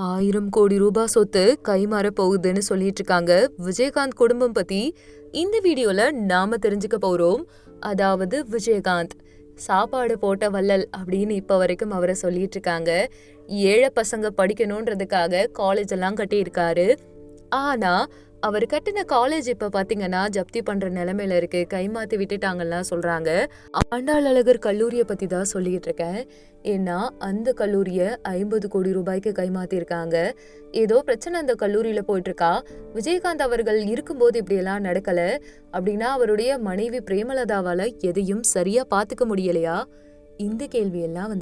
ஆயிரம் கோடி ரூபாய் சொத்து கைமாற போகுதுன்னு சொல்லிட்டு இருக்காங்க. விஜயகாந்த் குடும்பம் பத்தி இந்த வீடியோல நாம தெரிஞ்சுக்க போறோம். அதாவது விஜயகாந்த் சாப்பாடு போட்ட வள்ளல் அப்படின்னு இப்ப வரைக்கும் அவரை சொல்லிட்டு இருக்காங்க. ஏழை பசங்க படிக்கணுன்றதுக்காக காலேஜ் எல்லாம் கட்டியிருக்காரு. ஆனா அவர் கட்டின காலேஜ் இப்ப பாத்தீங்கன்னா ஜப்தி பண்ற நிலைமையில இருக்கு. கைமாத்தி விட்டுட்டாங்கலாம் சொல்றாங்க. ஆண்டாள் அழகர் கல்லூரியை பத்தி தான் சொல்லிட்டு இருக்கேன். ஏன்னா அந்த கல்லூரியை ஐம்பது கோடி ரூபாய்க்கு கைமாத்திருக்காங்க ஏதோ பிரச்சனை அந்த கல்லூரியில போயிட்டு இருக்கா விஜயகாந்த் அவர்கள் இருக்கும்போது இப்படியெல்லாம் நடக்கல. அப்படின்னா அவருடைய மனைவி பிரேமலதாவால எதையும் சரியா பாத்துக்க முடியலையா? இந்த கேள்வி எல்லாம்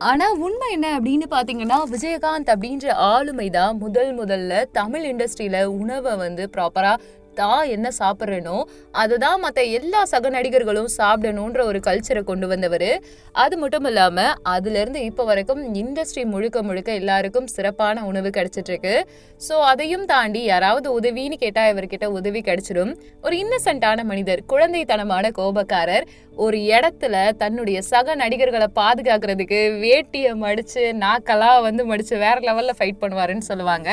ஆனால் உண்மை என்ன அப்படின்னு பார்த்தீங்கன்னா விஜயகாந்த் அப்படின்ற ஆளுமை தான் முதல் முதல்ல தமிழ் இண்டஸ்ட்ரியில் உணவை வந்து ப்ராப்பராக தான் என்ன சாப்பிட்றனோ அதுதான் மற்ற எல்லா சக நடிகர்களும் சாப்பிடணுன்ற ஒரு கல்ச்சரை கொண்டு வந்தவர். அது மட்டும் இல்லாமல் அதுலேருந்து இப்போ வரைக்கும் இண்டஸ்ட்ரி முழுக்க முழுக்க எல்லாருக்கும் சிறப்பான உணவு கிடச்சிட்டுருக்கு ஸோ அதையும் தாண்டி யாராவது உதவின்னு கேட்டால் இவர்கிட்ட உதவி கிடைச்சிடும். ஒரு இன்னசென்ட்டான மனிதர் குழந்தைத்தனமான கோபக்காரர் ஒரு இடத்துல தன்னுடைய சக நடிகர்களை பாதுகாக்கிறதுக்கு வேட்டியை மடித்து நாக்கெல்லாம் வந்து மடித்து வேற லெவலில் ஃபைட் பண்ணுவாருன்னு சொல்லுவாங்க.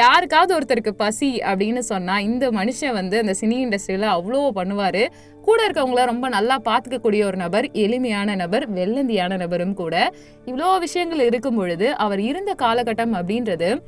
யாருக்காவது ஒருத்தருக்கு பசி அப்படின்னு சொன்னால் இந்த மனுஷன் வந்து அந்த சினி இண்டஸ்ட்ரியில அவ்வளோ பண்ணுவாரு. கூட இருக்கவங்கள ரொம்ப நல்லா பார்த்துக்கக்கூடிய ஒரு நபர் எளிமையான நபர் வெள்ளந்தியான நபரும் கூட. இவ்வளோ விஷயங்கள் இருக்கும் பொழுது அவர் இருந்த காலகட்டம் அப்படின்றது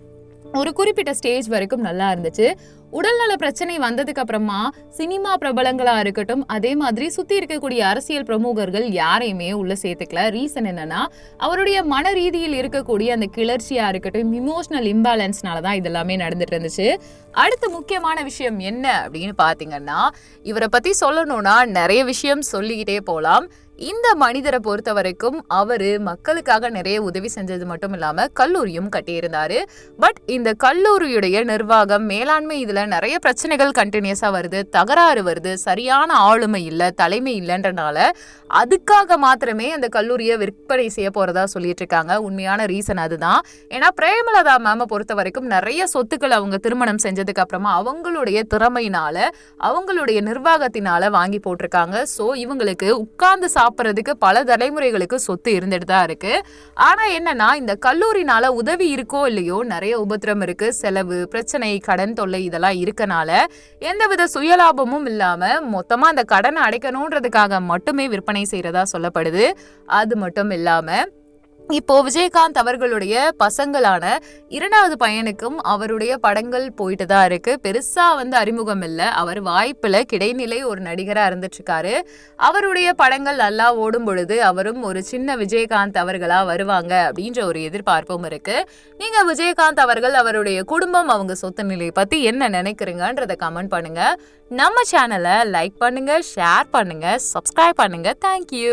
ஒரு குறிப்பிட்ட ஸ்டேஜ் வரைக்கும் நல்லா இருந்துச்சு. உடல்நல பிரச்சனை வந்ததுக்கு அப்புறமா சினிமா பிரபலங்களா இருக்கட்டும் அதே மாதிரி சுத்தி இருக்கக்கூடிய அரசியல் பிரமுகர்கள் யாரையுமே உள்ள சேர்த்துக்கல. ரீசன் என்னன்னா அவருடைய மன ரீதியில் இருக்கக்கூடிய அந்த கிளர்ச்சியா இருக்கட்டும் இமோஷனல் இம்பேலன்ஸ்னால தான் இதெல்லாமே நடந்துட்டு இருந்துச்சு. அடுத்த முக்கியமான விஷயம் என்ன அப்படின்னு பாத்தீங்கன்னா இவரை பத்தி சொல்லணும்னா நிறைய விஷயம் சொல்லிக்கிட்டே போலாம். இந்த மனிதரை பொறுத்த வரைக்கும் அவரு மக்களுக்காக நிறைய உதவி செஞ்சது மட்டும் இல்லாம கல்லூரியும் கட்டியிருந்தாரு. பட் இந்த கல்லூரியுடைய நிர்வாகம் மேலாண்மை இதுல நிறைய பிரச்சனைகள் கண்டினியூஸாக வருது. தகராறு வருது. சரியான ஆளுமை இல்லை தலைமை இல்லைன்றனால அதுக்காக மாத்திரமே அந்த கல்லூரியை விற்பனை செய்ய போகிறதா சொல்லிட்டு இருக்காங்க. உண்மையான ரீசன் அதுதான். ஏன்னா பிரேமலதா மேமை பொறுத்த வரைக்கும் நிறைய சொத்துக்கள் அவங்க திருமணம் செஞ்சதுக்கு அப்புறமா அவங்களுடைய திறமையினால அவங்களுடைய நிர்வாகத்தினால வாங்கி போட்டிருக்காங்க. ஸோ இவங்களுக்கு உட்கார்ந்து சாப்பிட்றதுக்கு பல தலைமுறைகளுக்கு சொத்து இருந்துட்டு தான் இருக்கு. ஆனால் என்னன்னா இந்த கல்லூரினால உதவி இருக்கோ இல்லையோ நிறைய உபத்திரம் இருக்கு. செலவு பிரச்சனை கடன் தொல்லை இதெல்லாம் இருக்கனால எந்தவித சுயலாபமும் இல்லாம மொத்தமா அந்த கடனை அடைக்கணுன்றதுக்காக மட்டுமே விற்பனை செய்யறதா சொல்லப்படுது. அது மட்டும் இல்லாம இப்போ விஜயகாந்த் அவர்களுடைய பசங்களான இரண்டாவது பையனுக்கும் அவருடைய படங்கள் போயிட்டு தான் இருக்கு. பெருசா வந்து அறிமுகம் இல்லை. அவர் வாய்ப்புல கிடைநிலை ஒரு நடிகரா இருந்துட்டு இருக்காரு அவருடைய படங்கள் நல்லா ஓடும் பொழுது அவரும் ஒரு சின்ன விஜயகாந்த் அவர்களா வருவாங்க அப்படின்ற ஒரு எதிர்பார்ப்பும் இருக்கு. நீங்க விஜயகாந்த் அவர்கள் அவருடைய குடும்பம் அவங்க சொத்து நிலையை பத்தி என்ன நினைக்கிறீங்கன்றத கமெண்ட் பண்ணுங்க. நம்ம சேனலை லைக் பண்ணுங்க ஷேர் பண்ணுங்க சப்ஸ்கிரைப் பண்ணுங்க. தேங்க்யூ